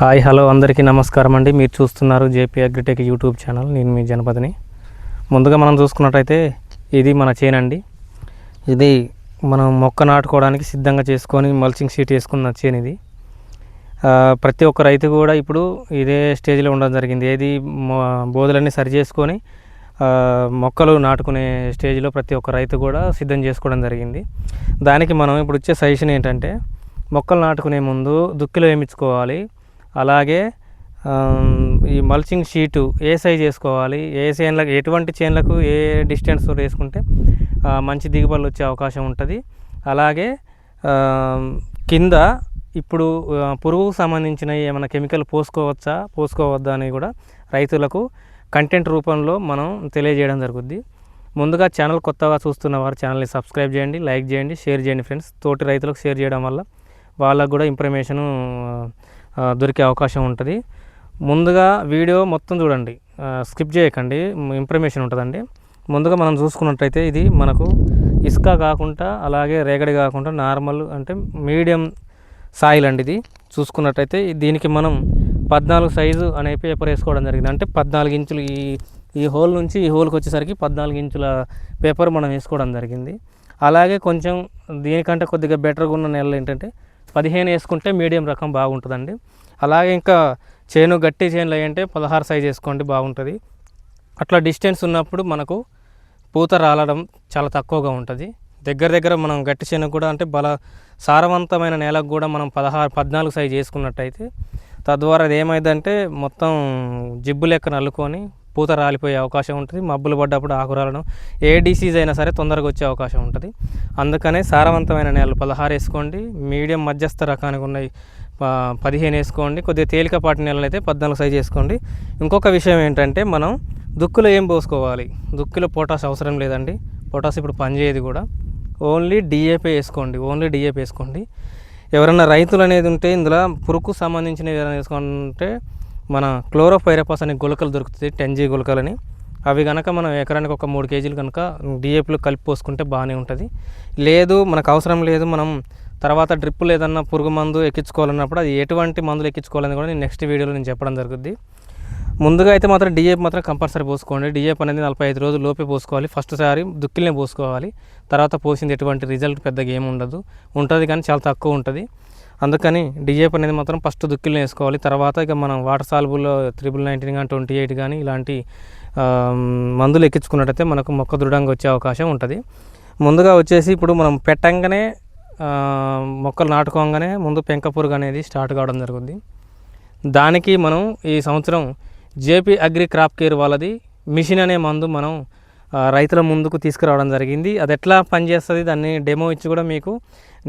Hi hello అందరికీ నమస్కారం అండి. మీరు చూస్తున్నారు జేపీ అగ్రిటెక్ యూట్యూబ్ ఛానల్. నేను మీ జనపదిని ముందుగా మనం చూసుకున్నట్టయితే ఇది మన చేను అండి. ఇది మనం మొక్క నాటుకోవడానికి సిద్ధంగా చేసుకొని మల్చింగ్ షీట్ వేసుకున్న చేను ఇది. ప్రతి ఒక్క రైతు కూడా ఇప్పుడు ఇదే స్టేజ్లో ఉండడం జరిగింది. ఏది మొ- బోధలన్నీ సరి చేసుకొని మొక్కలు నాటుకునే స్టేజ్లో ప్రతి ఒక్క రైతు కూడా సిద్ధం చేసుకోవడం జరిగింది. దానికి మనం ఇప్పుడు వచ్చే సజెషన్ ఏంటంటే మొక్కలు నాటుకునే ముందు దుక్కిలో వేయించుకోవాలి. అలాగే ఈ మల్చింగ్ షీటు ఏ సైజ్ వేసుకోవాలి? ఏ చేన్లకు ఎటువంటి చేన్లకు ఏ డిస్టెన్స్ వేసుకుంటే మంచి దిగుబడులు వచ్చే అవకాశం ఉంటుంది. అలాగే కింద ఇప్పుడు పురుగుకు సంబంధించిన ఏమైనా కెమికల్ పోసుకోవచ్చా? పోసుకోవద్దా అని కూడా రైతులకు కంటెంట్ రూపంలో మనం తెలియజేయడం జరుగుద్ది. ముందుగా ఛానల్ కొత్తగా చూస్తున్న వారు ఛానల్ని సబ్స్క్రైబ్ చేయండి లైక్ చేయండి షేర్ చేయండి ఫ్రెండ్స్. తోటి రైతులకు షేర్ చేయడం వల్ల వాళ్ళకు కూడా ఇన్ఫర్మేషను దొరికే అవకాశం ఉంటుంది. ముందుగా వీడియో మొత్తం చూడండి. స్కిప్ చేయకండి. ఇన్ఫర్మేషన్ ఉంటుందండి. ముందుగా మనం చూసుకున్నట్టయితే ఇది మనకు ఇసుక కాకుండా అలాగే రేగడి కాకుండా నార్మల్ అంటే మీడియం సాయిల్ అండి ఇది. చూసుకున్నట్టయితే దీనికి మనం పద్నాలుగు సైజు అనే పేపర్ వేసుకోవడం జరిగింది. అంటే పద్నాలుగు ఇంచులు ఈ ఈ హోల్ నుంచి ఈ హోల్కి వచ్చేసరికి పద్నాలుగు ఇంచుల పేపర్ మనం వేసుకోవడం జరిగింది. అలాగే కొంచెం దీనికంటే కొద్దిగా బెటర్గా ఉన్న నెలలు ఏంటంటే పదిహేను వేసుకుంటే మీడియం రకం బాగుంటుందండి. అలాగే ఇంకా చేను గట్టి చేనులు అయ్యంటే పదహారు సైజ్ వేసుకోండి బాగుంటుంది. అట్లా డిస్టెన్స్ ఉన్నప్పుడు మనకు పూత రాలడం చాలా తక్కువగా ఉంటుంది. దగ్గర దగ్గర మనం గట్టి చేను కూడా అంటే బల సారవంతమైన నేలకు కూడా మనం పదహారు పద్నాలుగు సైజ్ చేసుకున్నట్టయితే తద్వారా అది ఏమైందంటే మొత్తం జిబ్బు లెక్కన నల్లుకొని పూత రాలిపోయే అవకాశం ఉంటుంది. మబ్బులు పడ్డప్పుడు ఆకు రాలడం ఏ డిసీజ్ అయినా సరే తొందరగా వచ్చే అవకాశం ఉంటుంది. అందుకనే సారవంతమైన నేలలు పదహారు వేసుకోండి. మీడియం మధ్యస్థ రకానికి ఉన్నాయి ప- పదిహేను వేసుకోండి. కొద్దిగా తేలికపాటి నెలలు అయితే పద్నాలుగు సైజ్ వేసుకోండి. ఇంకొక విషయం ఏంటంటే మనం దుక్కులో ఏం పోసుకోవాలి? దుక్కులో పొటాష్ అవసరం లేదండి. పొటాష్ ఇప్పుడు పనిచేయదు కూడా. ఓన్లీ డిఏపీ వేసుకోండి. ఓన్లీ డిఏపీ వేసుకోండి. ఎవరైనా రైతులు అనేది ఉంటే ఇందులో పురుకు సంబంధించినవి ఏదైనా వేసుకుంటే మన క్లోరోఫైరపాస్ అనే గుళకలు దొరుకుతుంది టెన్ జీ గుళకలని అవి కనుక మనం ఎకరానికి ఒక మూడు కేజీలు కనుక డిఏపీలో కలిపి పోసుకుంటే బాగానే ఉంటుంది. లేదు మనకు అవసరం లేదు మనం తర్వాత డ్రిప్పులు ఏదన్నా పురుగు మందు ఎక్కించుకోవాలన్నప్పుడు అది ఎటువంటి మందులు ఎక్కించుకోవాలని కూడా నేను నెక్స్ట్ వీడియోలో నేను చెప్పడం జరుగుద్ది. ముందుగా అయితే మాత్రం డిఏపి మాత్రం కంపల్సరీ పోసుకోండి. డిఏపి అనేది నలభై ఐదు రోజులు లోపే పోసుకోవాలి. ఫస్ట్ సారి దుక్కిలనే పోసుకోవాలి. తర్వాత పోసింది ఎటువంటి రిజల్ట్ పెద్దగా ఏమి ఉండదు. ఉంటుంది కానీ చాలా తక్కువ ఉంటుంది. అందుకని డిఏపి అనేది మాత్రం ఫస్ట్ దుక్కిలనే వేసుకోవాలి. తర్వాత ఇక మనం వాటర్ సాల్బుల్లో త్రిబుల్ నైన్టీన్ కానీ ట్వంటీ ఎయిట్ కానీ ఇలాంటి మందులు ఎక్కించుకున్నట్టయితే మనకు మొక్క దృఢంగా వచ్చే అవకాశం ఉంటుంది. ముందుగా వచ్చేసి ఇప్పుడు మనం పెట్టంగానే మొక్కలు నాటుకోగానే ముందు పెంక పురుగు అనేది స్టార్ట్ కావడం జరుగుద్ది. దానికి మనం ఈ సంవత్సరం జేపీ అగ్రి క్రాప్ కేర్ వాళ్ళది మిషన్ అనే మందు మనం రైతుల ముందుకు తీసుకురావడం జరిగింది. అది ఎట్లా పనిచేస్తుంది? దాన్ని డెమో ఇచ్చి కూడా మీకు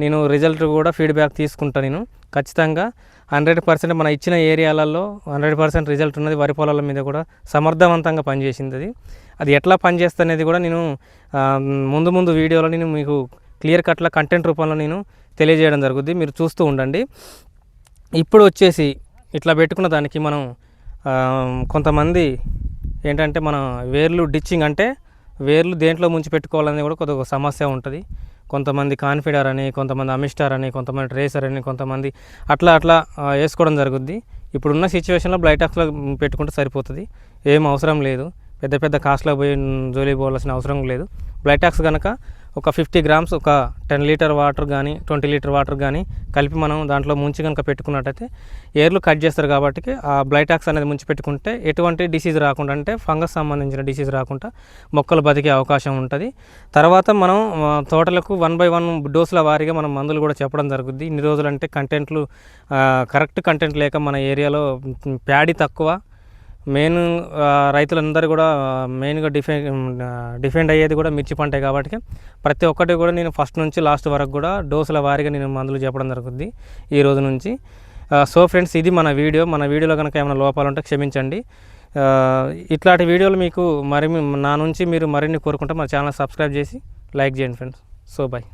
నేను రిజల్ట్ కూడా ఫీడ్బ్యాక్ తీసుకుంటాను నేను. ఖచ్చితంగా హండ్రెడ్ పర్సెంట్ మన ఇచ్చిన ఏరియాలలో హండ్రెడ్ పర్సెంట్ రిజల్ట్ ఉన్నది వరి పొలాల మీద కూడా సమర్థవంతంగా పనిచేసింది అది. అది ఎట్లా పనిచేస్తుంది అనేది కూడా నేను ముందు ముందు వీడియోలో నేను మీకు క్లియర్ కట్ల కంటెంట్ రూపంలో నేను తెలియజేయడం జరుగుద్ది. మీరు చూస్తూ ఉండండి. ఇప్పుడు వచ్చేసి ఇట్లా పెట్టుకున్న దానికి మనం కొంతమంది ఏంటంటే మన వేర్లు డిచ్చింగ్ అంటే వేర్లు దేంట్లో ముంచి పెట్టుకోవాలని కూడా కొద్దిగా సమస్య ఉంటుంది. కొంతమంది కాన్ఫిడర్ అని కొంతమంది అమిస్టార్ అని కొంతమంది ట్రేసర్ అని కొంతమంది అట్లా అట్లా వేసుకోవడం జరుగుద్ది. ఇప్పుడున్న సిచ్యువేషన్లో బ్లైటాక్స్లో పెట్టుకుంటే సరిపోతుంది. ఏం అవసరం లేదు. పెద్ద పెద్ద కాస్ట్లో పోయి జోలీ పోవాల్సిన అవసరం లేదు. బ్లైటాక్స్ కనుక ఒక ఫిఫ్టీ గ్రామ్స్ ఒక టెన్ లీటర్ వాటర్ కానీ ట్వంటీ లీటర్ వాటర్ కానీ కలిపి మనం దాంట్లో ముంచి కనుక పెట్టుకున్నట్టయితే ఏర్లు కట్ చేస్తారు కాబట్టి ఆ బ్లైటాక్స్ అనేది ముంచి పెట్టుకుంటే ఎటువంటి డిసీజ్ రాకుండా అంటే ఫంగస్ సంబంధించిన డిసీజ్ రాకుండా మొక్కలు బతికే అవకాశం ఉంటుంది. తర్వాత మనం తోటలకు వన్ బై వన్ డోసుల వారీగా మనం మందులు కూడా చెప్పడం జరుగుద్ది. ఇన్ని రోజులు అంటే కంటెంట్లు కరెక్ట్ కంటెంట్ లేక మన ఏరియాలో ప్యాడీ తక్కువ మెయిన్ రైతులందరూ కూడా మెయిన్గా డిఫెండ్ డిఫెండ్ అయ్యేది కూడా మిర్చి పంటే కాబట్టి ప్రతి ఒక్కటి కూడా నేను ఫస్ట్ నుంచి లాస్ట్ వరకు కూడా డోసుల వారీగా నేను మందులు చెప్పడం జరుగుద్ది ఈ రోజు నుంచి. సో ఫ్రెండ్స్ ఇది మన వీడియో. మన వీడియోలో కనుక ఏమైనా లోపాలు ఉంటే క్షమించండి. ఇట్లాంటి వీడియోలు మీకు మరి నా నుంచి మీరు మరిన్ని కోరుకుంటే మన ఛానల్ సబ్స్క్రైబ్ చేసి లైక్ చేయండి ఫ్రెండ్స్. So bye.